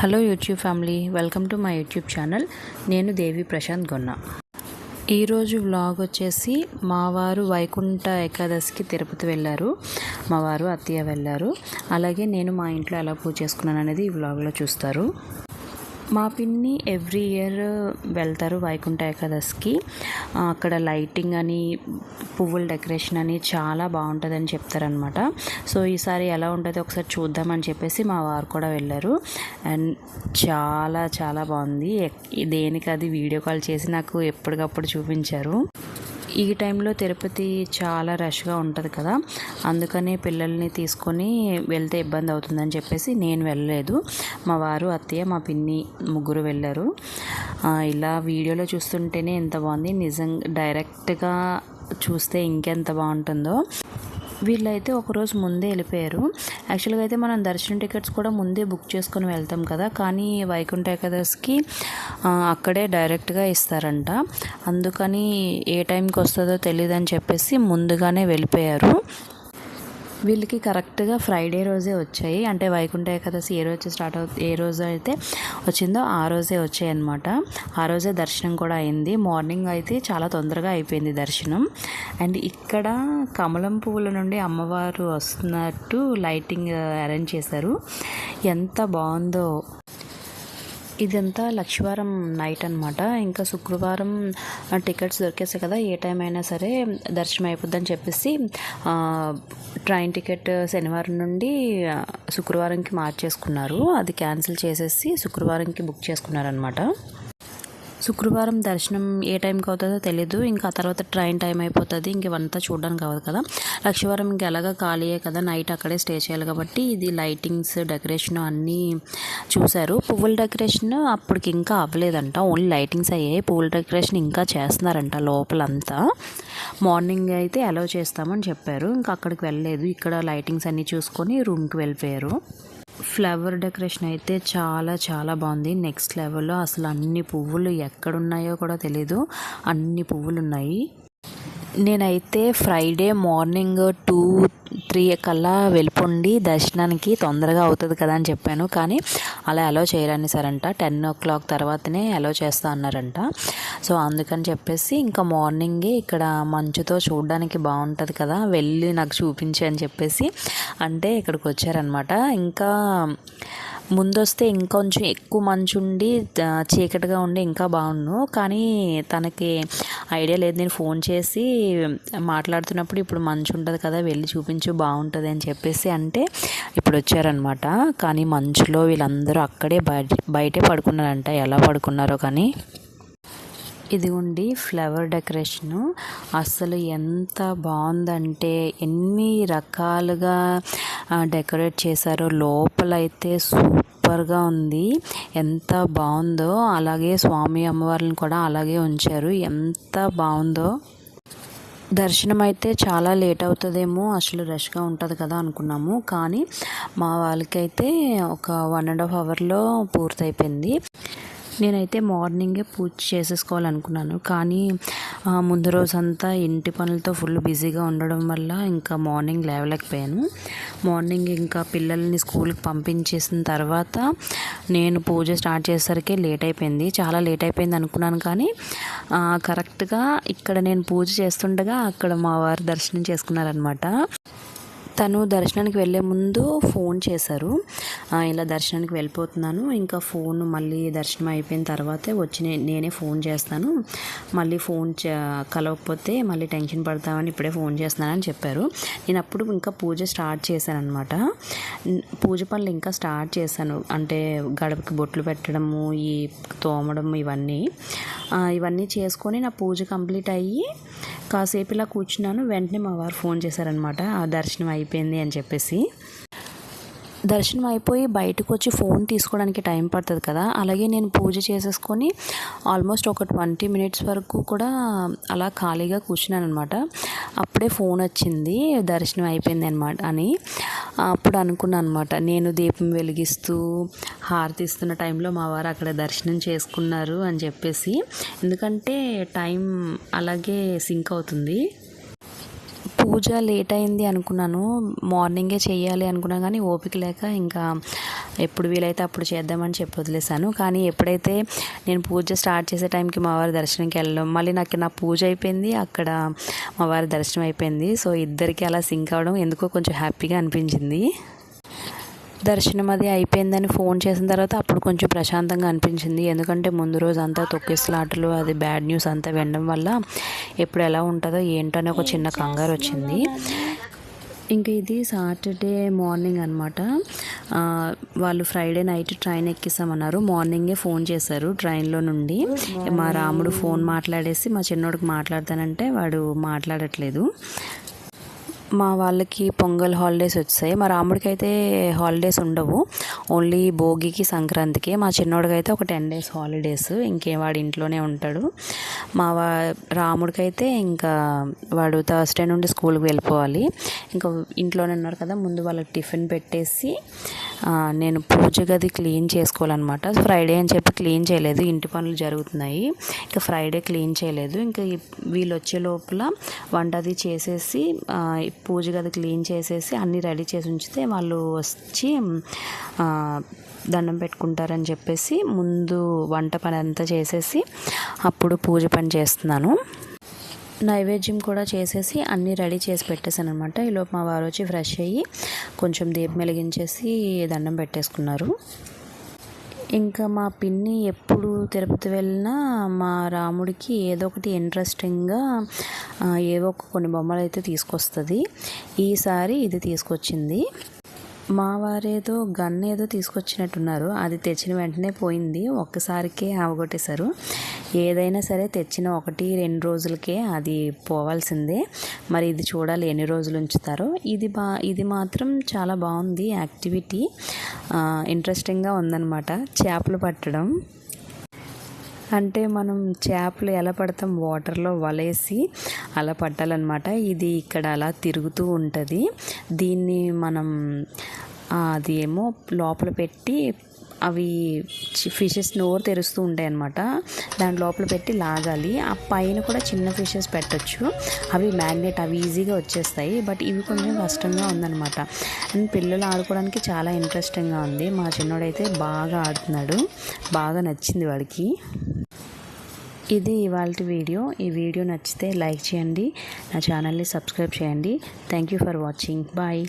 Hello YouTube family welcome to my YouTube channel నేను దేవి ప్రశాంత్ గొన్న. ఈరోజు vlog వచ్చేసి మా వారు వైకుంఠ ఏకాదశికి తిరుపతి వెళ్ళారు. మా వారు అత్తయ్య వెళ్ళారు. అలాగే నేను మా ఇంట్లో ఎలా పూజ చేసుకున్నాను అనేది ఈ వ్లాగ్లో చూస్తారు. మా పిన్ని ఎవ్రీ ఇయర్ వెళ్తారు వైకుంఠ ఏకాదశికి. అక్కడ లైటింగ్ అని పువ్వుల డెకరేషన్ అని చాలా బాగుంటుందని చెప్తారనమాట సో ఈసారి ఎలా ఉంటుందో ఒకసారి చూద్దామని చెప్పేసి మా వారు కూడా వెళ్ళారు. అండ్ చాలా చాలా బాగుంది. దేనికి అది వీడియో కాల్ చేసి నాకు ఎప్పటికప్పుడు చూపించారు. ఈ టైంలో తిరుపతి చాలా రష్గా ఉంటుంది కదా. అందుకనే పిల్లల్ని తీసుకొని వెళ్తే ఇబ్బంది అవుతుందని చెప్పేసి నేను వెళ్ళలేదు. మా వారు అత్తయ్య మా పిన్ని ముగ్గురు వెళ్ళారు. ఇలా వీడియోలో చూస్తుంటేనే ఎంత బాగుంది. నిజంగా డైరెక్ట్గా చూస్తే ఇంకెంత బాగుంటుందో. వీళ్ళైతే ఒకరోజు ముందే వెళ్ళిపోయారు. యాక్చువల్గా అయితే మనం దర్శనం టికెట్స్ కూడా ముందే బుక్ చేసుకొని వెళ్తాం కదా. కానీ వైకుంఠ ఏకాదశికి అక్కడే డైరెక్ట్గా ఇస్తారంట. అందుకని ఏ టైంకి వస్తుందో తెలియదని చెప్పేసి ముందుగానే వెళ్ళిపోయారు. వీళ్ళకి కరెక్ట్గా ఫ్రైడే రోజే వచ్చాయి. అంటే వైకుంఠ ఏకాదశి ఏ రోజు స్టార్ట్ అవు ఏ రోజు అయితే వచ్చిందో ఆ రోజే వచ్చాయి అనమాట ఆ రోజే దర్శనం కూడా అయింది. మార్నింగ్ అయితే చాలా తొందరగా అయిపోయింది దర్శనం. అండ్ ఇక్కడ కమలం పువ్వుల నుండి అమ్మవారు వస్తున్నట్టు లైటింగ్ అరేంజ్ చేశారు. ఎంత బాగుందో. ఇదంతా లక్ష్వారం నైట్ అనమాట ఇంకా శుక్రవారం టికెట్స్ దొరికేస్తాయి కదా ఏ టైం అయినా సరే దర్శనం అయిపోద్దని చెప్పేసి ట్రైన్ టికెట్ శనివారం నుండి శుక్రవారంకి మార్చేసుకున్నారు. అది క్యాన్సిల్ చేసేసి శుక్రవారంకి బుక్ చేసుకున్నారనమాట శుక్రవారం దర్శనం ఏ టైంకి అవుతుందో తెలియదు ఇంకా ఆ తర్వాత ట్రైన్ టైం అయిపోతుంది. ఇంక ఇవంతా చూడడానికి అవ్వదు కదా. లక్షవారం ఇంక ఎలాగ ఖాళీయే కదా. నైట్ అక్కడే స్టే చేయాలి కాబట్టి ఇది లైటింగ్స్ డెకరేషన్ అన్నీ చూశారు. పువ్వుల డెకరేషన్ అప్పటికి ఇంకా అవ్వలేదంట. ఓన్లీ లైటింగ్స్ అయ్యాయి. పువ్వుల డెకరేషన్ ఇంకా చేస్తున్నారంట లోపలంతా. మార్నింగ్ అయితే అలౌ చేస్తామని చెప్పారు. ఇంకా అక్కడికి వెళ్ళలేదు. ఇక్కడ లైటింగ్స్ అన్నీ చూసుకొని రూమ్కి వెళ్ళిపోయారు. ఫ్లవర్ డెకరేషన్ అయితే చాలా చాలా బాగుంది. నెక్స్ట్ లెవెల్లో అసలు అన్ని పువ్వులు ఎక్కడున్నాయో కూడా తెలీదు. అన్ని పువ్వులు ఉన్నాయి నేనైతే ఫ్రైడే మార్నింగ్ టూ త్రీ కల్లా వెళ్ళిపోండి. దర్శనానికి తొందరగా అవుతుంది కదా అని చెప్పాను. కానీ అలా అలో చేయరని సరంట. టెన్ ఓ క్లాక్ తర్వాతనే అలో చేస్తా అన్నారంట. సో అందుకని చెప్పేసి ఇంకా మార్నింగే ఇక్కడ మంచుతో చూడడానికి బాగుంటుంది కదా వెళ్ళి నాకు చూపించి అని చెప్పేసి అంటే ఇక్కడికి వచ్చారనమాట ఇంకా ముందొస్తే ఇంకొంచెం ఎక్కువ మంచు ఉండి చీకటిగా ఉండి ఇంకా బాగుండు. కానీ తనకి ఐడియా లేదు. నేను ఫోన్ చేసి మాట్లాడుతున్నప్పుడు ఇప్పుడు మంచు ఉంటుంది కదా వెళ్ళి చూపించు బాగుంటుంది అని చెప్పేసి అంటే ఇప్పుడు వచ్చారనమాట కానీ మంచులో వీళ్ళందరూ అక్కడే బయట బయటే పడుకున్నారంట. ఎలా పడుకున్నారో కానీ. ఇదిగోండి ఫ్లవర్ డెకరేషను. అసలు ఎంత బాగుందంటే ఎన్ని రకాలుగా డెకరేట్ చేశారో. లోపలైతే సూపర్గా ఉంది. ఎంత బాగుందో. అలాగే స్వామి అమ్మవారిని కూడా అలాగే ఉంచారు. ఎంత బాగుందో. దర్శనం అయితే చాలా లేట్ అవుతుందేమో అసలు రష్గా ఉంటుంది కదా అనుకున్నాము. కానీ మా వాళ్ళకైతే ఒక వన్ అండ్ హాఫ్ అవర్లో పూర్తయిపోయింది. నేనైతే మార్నింగే పూజ చేసేసుకోవాలనుకున్నాను. కానీ ముందు రోజంతా ఇంటి పనులతో ఫుల్ బిజీగా ఉండడం వల్ల ఇంకా మార్నింగ్ లేవలేకపోయాను. మార్నింగ్ ఇంకా పిల్లల్ని స్కూల్కి పంపించేసిన తర్వాత నేను పూజ స్టార్ట్ చేసేసరికి లేట్ అయిపోయింది చాలా లేట్ అయిపోయింది అనుకున్నాను కానీ కరెక్ట్గా ఇక్కడ నేను పూజ చేస్తుండగా అక్కడ మా వారు దర్శనం చేసుకున్నారనమాట తను దర్శనానికి వెళ్ళే ముందు ఫోన్ చేశారు. ఇలా దర్శనానికి వెళ్ళిపోతున్నాను. ఇంకా ఫోన్ మళ్ళీ దర్శనం అయిపోయిన తర్వాతే వచ్చి నేనే ఫోన్ చేస్తాను. మళ్ళీ ఫోన్ కలవకపోతే మళ్ళీ టెన్షన్ పడతామని ఇప్పుడే ఫోన్ చేస్తున్నానని చెప్పారు. నేను అప్పుడు ఇంకా పూజ స్టార్ట్ చేశాను అనమాట పూజ పనులు ఇంకా స్టార్ట్ చేశాను. అంటే గడపకి బొట్లు పెట్టడము ఈ తోమడం ఇవన్నీ. ఇవన్నీ చేసుకొని నా పూజ కంప్లీట్ అయ్యి కాసేపు ఇలా కూర్చున్నాను. వెంటనే మా వారు ఫోన్ చేశారనమాట ఆ దర్శనం అయిపోయింది అని చెప్పేసి. దర్శనం అయిపోయి బయటకు వచ్చి ఫోన్ తీసుకోవడానికి టైం పడుతుంది కదా అలాగే నేను పూజ చేసేసుకొని ఆల్మోస్ట్ ఒక ట్వంటీ మినిట్స్ వరకు కూడా అలా ఖాళీగా కూర్చున్నాను అనమాట అప్పుడే ఫోన్ వచ్చింది దర్శనం అయిపోయింది అనమాట అని. అప్పుడు అనుకున్నాను అనమాట నేను దీపం వెలిగిస్తూ హారతి ఇస్తున్న టైంలో మా వారు అక్కడ దర్శనం చేసుకున్నారు అని చెప్పేసి. ఎందుకంటే టైం అలాగే సింక్ అవుతుంది. పూజ లేట్ అయింది అనుకున్నాను. మార్నింగే చేయాలి అనుకున్నా కానీ ఓపిక లేక ఇంకా ఎప్పుడు వీలైతే అప్పుడు చేద్దామని చెప్పి వదిలేసాను కానీ ఎప్పుడైతే నేను పూజ స్టార్ట్ చేసే టైంకి మా వారి దర్శనంకి వెళ్ళడం మళ్ళీ నాకు నా పూజ అయిపోయింది అక్కడ మా వారి దర్శనం అయిపోయింది. సో ఇద్దరికి అలా సింక్ అవ్వడం ఎందుకో కొంచెం హ్యాపీగా అనిపించింది. దర్శనం అది అయిపోయిందని ఫోన్ చేసిన తర్వాత అప్పుడు కొంచెం ప్రశాంతంగా అనిపించింది. ఎందుకంటే ముందు రోజు అంతా తొక్కిసలాటలు అది బ్యాడ్ న్యూస్ అంతా వినడం వల్ల ఎప్పుడు ఎలా ఉంటుందో ఏంటో అని ఒక చిన్న కంగారు వచ్చింది. ఇంకా ఇది సాటర్డే మార్నింగ్ అనమాట వాళ్ళు ఫ్రైడే నైట్ ట్రైన్ ఎక్కిస్తామన్నారు. మార్నింగే ఫోన్ చేశారు ట్రైన్లో నుండి. మా రాముడు ఫోన్ మాట్లాడేసి మా చిన్నోడికి మాట్లాడతానంటే వాడు మాట్లాడట్లేదు. మా వాళ్ళకి పొంగల్ హాలిడేస్ వచ్చాయి. మా రాముడికి అయితే హాలిడేస్ ఉండవు. ఓన్లీ భోగికి సంక్రాంతికి. మా చిన్నోడికి అయితే ఒక టెన్ డేస్ హాలిడేస్ ఇంకే వాడు ఇంట్లోనే ఉంటాడు. మా వా రాముడికి అయితే ఇంకా వాడు థర్స్డే నుండి స్కూల్కి వెళ్ళిపోవాలి. ఇంకా ఇంట్లోనే ఉన్నారు కదా ముందు వాళ్ళకి టిఫిన్ పెట్టేసి నేను పూజ గది క్లీన్ చేసుకోవాలన్నమాట. ఫ్రైడే అని చెప్పి క్లీన్ చేయలేదు. ఇంటి పనులు జరుగుతున్నాయి. ఇంకా ఫ్రైడే క్లీన్ చేయలేదు. ఇంకా వీళ్ళు వచ్చే లోపల వంట అది చేసేసి పూజ గది క్లీన్ చేసేసి అన్నీ రెడీ చేసి ఉంచితే వాళ్ళు వచ్చి దండం పెట్టుకుంటారని చెప్పేసి ముందు వంట పని అంతా చేసేసి అప్పుడు పూజ పని చేస్తున్నాను. నైవేద్యం కూడా చేసేసి అన్నీ రెడీ చేసి పెట్టేశాను అనమాట ఈలోపు మా వారు వచ్చి ఫ్రెష్ అయ్యి కొంచెం దీపం వెలిగించేసి దండం పెట్టేసుకున్నారు. ఇంకా మా పిన్ని ఎప్పుడు తిరుపతి వెళ్ళినా మా రాముడికి ఏదో ఒకటి ఇంట్రెస్టింగ్గా ఏవో ఒక కొన్ని బొమ్మలు అయితే తీసుకొస్తుంది. ఈసారి ఇది తీసుకొచ్చింది. మా వారేదో గన్ ఏదో తీసుకొచ్చినట్టున్నారు. అది తెచ్చిన వెంటనే పోయింది. ఒక్కసారికే అవగొట్టేశారు ఏదైనా సరే తెచ్చిన ఒకటి రెండు రోజులకే అది పోవాల్సిందే. మరి ఇది చూడాలి ఎన్ని రోజులు ఉంచుతారో. ఇది బా ఇది మాత్రం చాలా బాగుంది యాక్టివిటీ. ఇంట్రెస్టింగ్గా ఉందన్నమాట. చేపలు పట్టడం. అంటే మనం చేపలు ఎలా పడతాం? వాటర్లో వలేసి అలా పట్టాలన్నమాట. ఇది ఇక్కడ అలా తిరుగుతూ ఉంటుంది. దీన్ని మనం అది ఏమో లోపల పెట్టి అవి ఫిషెస్ నోరు తెరుస్తూ ఉంటాయి అనమాట దాని లోపల పెట్టి లాగాలి. ఆ పైన కూడా చిన్న ఫిషెస్ పెట్టచ్చు. అవి మ్యాగ్నెట్ అవి ఈజీగా వచ్చేస్తాయి. బట్ ఇవి కొంచెం కష్టంగా ఉందన్నమాట. అండ్ పిల్లలు ఆడుకోవడానికి చాలా ఇంట్రెస్టింగ్గా ఉంది. మా చిన్నోడైతే బాగా ఆడుతున్నాడు. బాగా నచ్చింది వాడికి. ఇది ఇవాళ వీడియో. ఈ వీడియో నచ్చితే లైక్ చేయండి. నా ఛానల్ని సబ్స్క్రైబ్ చేయండి. Thank you for watching bye